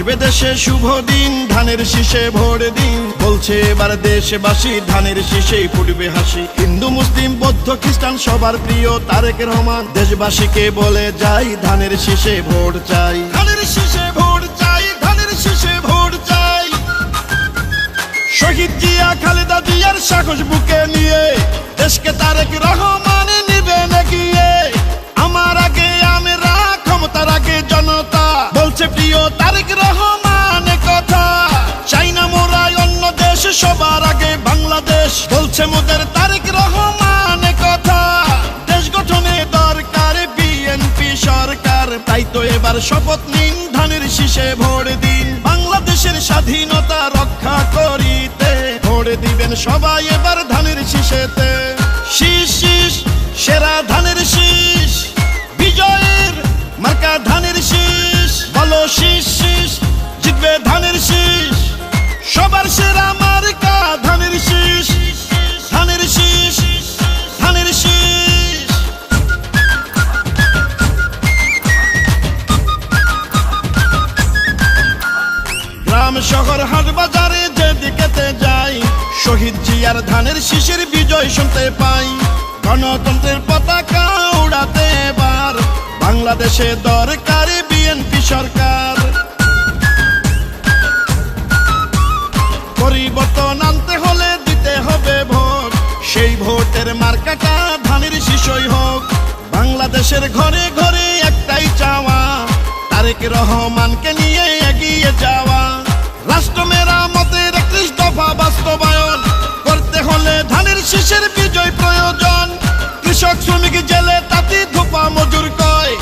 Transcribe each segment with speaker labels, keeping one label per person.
Speaker 1: আসবে দেশে শুভ দিন, ধানের শীষে ভোট দিন। বলছে এবার দেশবাসী, ধানের শীষেই ফুটবে হাসি। হিন্দু, মুসলিম, বৌদ্ধ, খ্রিস্টান, সবার প্রিয় তারেক রহমান। দেশবাসীকে বলে যাই, ধানের শীষে ভোট চাই। ধানের শীষে ভোট চাই, ধানের শীষে ভোট চাই। শহীদ জিয়া, খালেদা জিয়ার সাহস বুকে নিয়ে দেশকে তারেক রহমান তারেক রহমান কথা। মোরাই, অন্য দেশ সবার আগে বাংলাদেশ। বলছে মোদের তারেক রহমান কথা। দেশ গঠনে দরকার বিএনপি সরকার। তাই তো এবার শপথ নিন, ধানের শীষে ভোট দিন। বাংলাদেশের স্বাধীনতা রক্ষা করিতে ভোট দিবেন সবাই এবার। জিয়ার ধানের শিশির বিজয় শুনতে পাই। গণতন্ত্রের পতাকা উড়াতে এবার বাংলাদেশে দরকারি বিএনপি সরকার। পরিবর্তন আনতে হলে দিতে হবে ভোট। সেই ভোটের মার্কাটা ধানের শিশই হোক। বাংলাদেশের ঘরে ঘরে একটাই চাওয়া, তারেক রহমানকে নিয়ে এগিয়ে যাওয়া। রাষ্ট্র মেরামতের একত্রিশ দফা বাস্তবায়ন কৃষক শ্রমিক জেলে তাঁতি ধোপা মজুর কয়।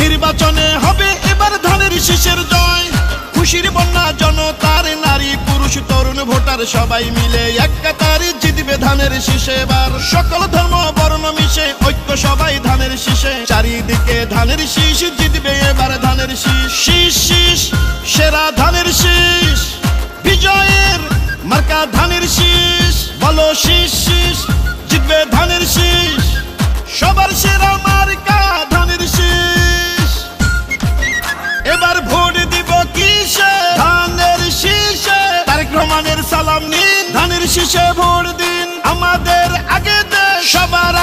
Speaker 1: নির্বাচনে হবে এবার ধানের শীষের জয়। খুশির বন্যা জনতার নারী, পুরুষ, তরুণ, ভোটার সবাই মিলে এক কাতারে জিতবে ধানের শীষে এবার। সকল ধর্ম, বর্ণ মিশে ঐক্য সবাই ধানের শীষে। চারিদিকে ধানের শীষ জিতবে এবার ধানের শীষ। শীষ শীষ, সেরা ধানের শীষ। বিজয়ের মার্কা ধানের শীষ। বলো শীষ। শীষে ভোট দিন আমাদের আগে সবার